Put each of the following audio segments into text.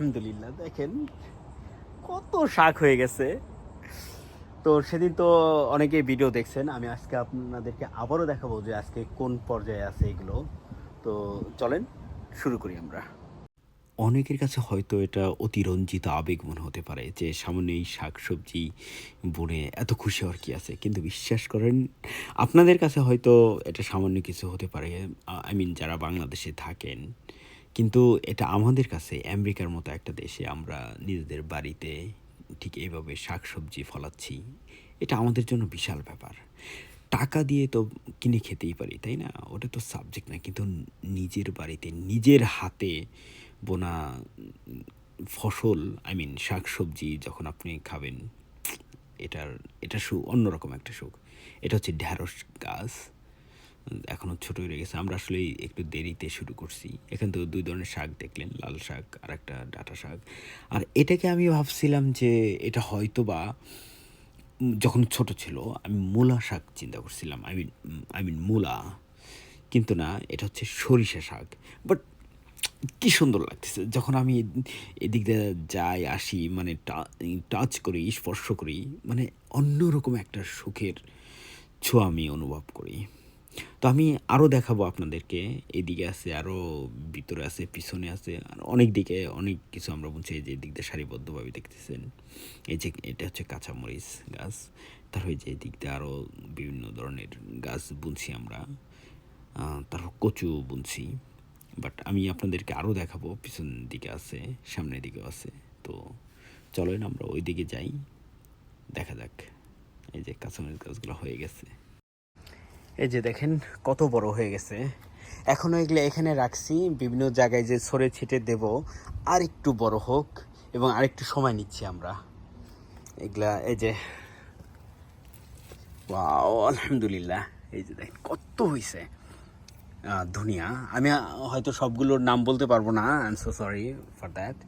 আলহামদুলিল্লাহ, দেখেন কত শাক হয়ে গেছে। তো সেদিন তো অনেকে ভিডিও দেখছেন, আমি আজকে আপনাদেরকে আবারও দেখাবো যে আজকে কোন পর্যায়ে আছে এগুলো। তো চলেন শুরু করি আমরা। অনেকের কাছে হয়তো এটা অতিরঞ্জিত আবেগ মনে হতে পারে যে সামান্য এই শাক সবজি বনে এত খুশি হওয়ার কি আছে। কিন্তু বিশ্বাস করেন, আপনাদের কাছে হয়তো এটা সামান্য কিছু হতে পারে। আই মিন যারা বাংলাদেশে থাকেন কিন্তু এটা আমাদের কাছে, আমেরিকার মতো একটা দেশে আমরা নিজেদের বাড়িতে ঠিক এইভাবে শাক সবজি ফলাচ্ছি, এটা আমাদের জন্য বিশাল ব্যাপার। টাকা দিয়ে তো কিনে খেতেই পারি, তাই না? ওটা তো সাবজেক্ট না, কিন্তু নিজের বাড়িতে, নিজের হাতে বোনা ফসল আই মিন শাক সবজি যখন আপনি খাবেন, এটার, এটা সু, অন্যরকম একটা সুখ। এটা হচ্ছে ঢ্যাঁড়স গাছ। এখনও ছোট হয়ে গেছে। আমরা আসলে একটু দেরিতে শুরু করছি। এখান থেকে দুই ধরনের শাক দেখলেন, লাল শাক আর একটা ডাটা শাক। আর এটাকে আমি ভাবছিলাম যে এটা হয়তো বা যখন ছোট ছিল, আমি মূলা শাক চিন্তা করছিলাম। আই মিন আই মিন মূলা। কিন্তু না, এটা হচ্ছে সরিষা শাক। বাট কি সুন্দর লাগতেছে। যখন আমি এদিক দিয়ে যাই, আসি মানে টাচ করি, স্পর্শ করি মানে অন্যরকম একটা সুখের ছোঁয়া আমি অনুভব করি। তো আমি আরও দেখাবো আপনাদেরকে। এদিকে আছে আরও ভিতরে আছে, পিছনে আছে, আর অনেক দিকে অনেক কিছু আমরা বলছি এই যে এদিক দিয়ে সারিবদ্ধভাবে দেখতেছেন। এই যে এটা হচ্ছে কাঁচামরিচ গাছ। তারপরে যে এদিক দিয়ে আরও বিভিন্ন ধরনের গাছ বুনছি আমরা। তারপর কচু বুনছি। বাট আমি আপনাদেরকে আরও দেখাবো, পিছন দিকে আছে, সামনের দিকেও আছে। তো চলেন আমরা ওই দিকে যাই, দেখা যাক। এই যে কাঁচামরিচ গাছগুলো হয়ে গেছে। এই যে দেখেন, কত বড় হয়ে গেছে। এখনও এগুলো এখানে রাখছি, বিভিন্ন জায়গায় যে সরে ছিটে দেব। আর একটু বড় হোক এবং আরেকটু সময় নিচ্ছি আমরা। এগুলা, এই যে আলহামদুলিল্লাহ। এই যে দেখেন, কত হয়েছে ধুনিয়া। আমি হয়তো সবগুলোর নাম বলতে পারব না I am so sorry for that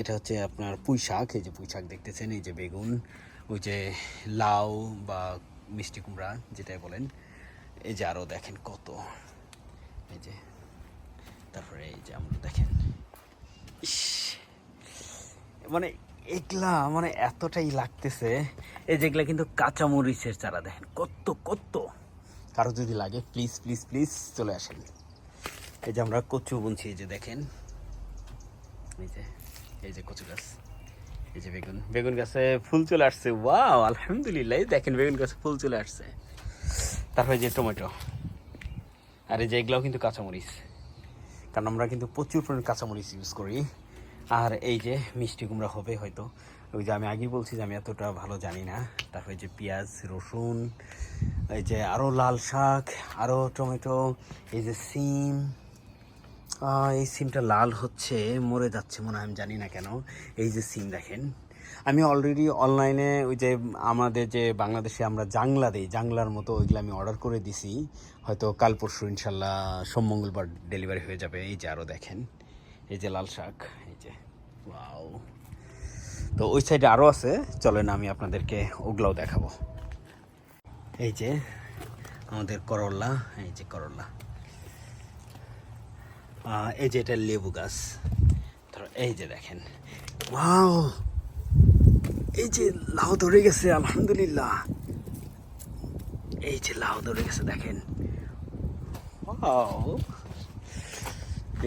এটা হচ্ছে আপনার পুঁই শাক। এই যে পুঁই শাক দেখতেছেন, এই যে বেগুন, ওই যে লাউ বা মিষ্টি কুমড়া, যেটাই বলেন। এই যে আরও দেখেন কত। এই যে, তারপরে এই যে আমরা দেখেন। ইস মানে এগুলা মানে এতটাই লাগতেছে। এই যেগুলা কিন্তু কাঁচা মরিচের চারা দেখেন, কত কত। কারও যদি লাগে প্লিজ প্লিজ প্লিজ চলে আসেন। এই যে আমরা কচু বুনছি, এই যে দেখেন। এই যে এই যে কচু গাছ। এই যে বেগুন বেগুন গাছে ফুল চলে আসছে। ওয়াও আলহামদুলিল্লাহ দেখেন বেগুন গাছে ফুল চলে আসছে। তারপরে যে টমেটো। আর এই যে এগুলাও কিন্তু কাঁচামরিচ। কারণ আমরা কিন্তু প্রচুর পরিমাণে কাঁচামরিচ ইউজ করি। আর এই যে মিষ্টি কুমড়া হবে হয়তো। ওই যে আমি আগেই বলছি যে আমি এতটা ভালো জানি না। তারপরে যে পেঁয়াজ, রসুন, এই যে আরও লাল শাক আরও টমেটো, এই যে সিম। এই সিমটা লাল হচ্ছে, মরে যাচ্ছে মনে হয়, আমি জানি না কেন। এই যে সিম দেখেন আমি অলরেডি অনলাইনে ওই যে আমাদের যে বাংলাদেশে আমরা জাংলা দিই, জাংলার মতো ওইগুলো আমি অর্ডার করে দিছি। হয়তো কাল পরশু ইনশাল্লাহ সোম মঙ্গলবার ডেলিভারি হয়ে যাবে। এই যে আরও দেখেন, এই যে লাল শাক, এই যে ওয়াও তো ওই সাইডে আরও আছে, চলেন আমি আপনাদেরকে ওগুলাও দেখাবো। এই যে আমাদের করল্লা এই যে করল্লা এই যে এটা লেবু গাছ। ধরো, এই যে দেখেন ওয়াও এই যে লাউ ধরে গেছে, আলহামদুলিল্লাহ। এই যে লাউ ধরে গেছে, দেখেন।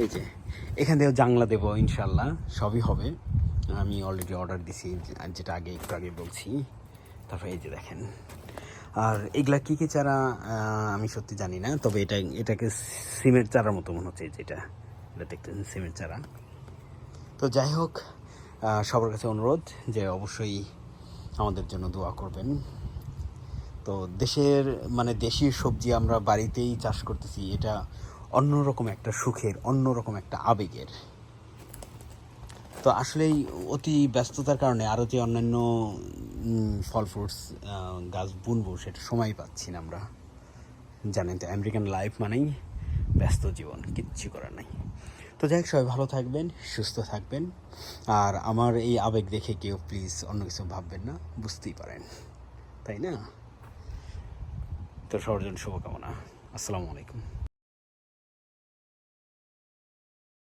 এই যে, এখান থেকেও জাংলা দেবো ইনশাল্লাহ সবই হবে। আমি অলরেডি অর্ডার দিছি, যেটা আগে, একটু আগে বলছি। তারপরে এই যে দেখেন। আর এগুলা কী কী চারা আমি সত্যি জানি না, তবে এটা, এটাকে সিমের চারার মতো মনে হচ্ছে, যেটা, এটা দেখতেছেন, সিমের চারা। তো যাই হোক সবার কাছে অনুরোধ যে অবশ্যই আমাদের জন্য দোয়া করবেন। তো দেশের মানে দেশি সবজি আমরা বাড়িতেই চাষ করতেছি, এটা অন্যরকম একটা সুখের, অন্যরকম একটা আবেগের। তো আসলেই অতি ব্যস্ততার কারণে আরও যে অন্যান্য ফল ফ্রুটস গাছ বুনবো, সেটা সময় পাচ্ছি না আমরা। জানেন তো, আমেরিকান লাইফ মানেই ব্যস্ত জীবন, কিচ্ছু করার নাই। তো যাই সবাই ভালো থাকবেন, সুস্থ থাকবেন। আর আমার এই আবেগ দেখে কেউ প্লিজ অন্য কিছু ভাববেন না, বুঝতেই পারেন। তাই না? তো সবার জন্য শুভকামনা। আসসালামু আলাইকুম।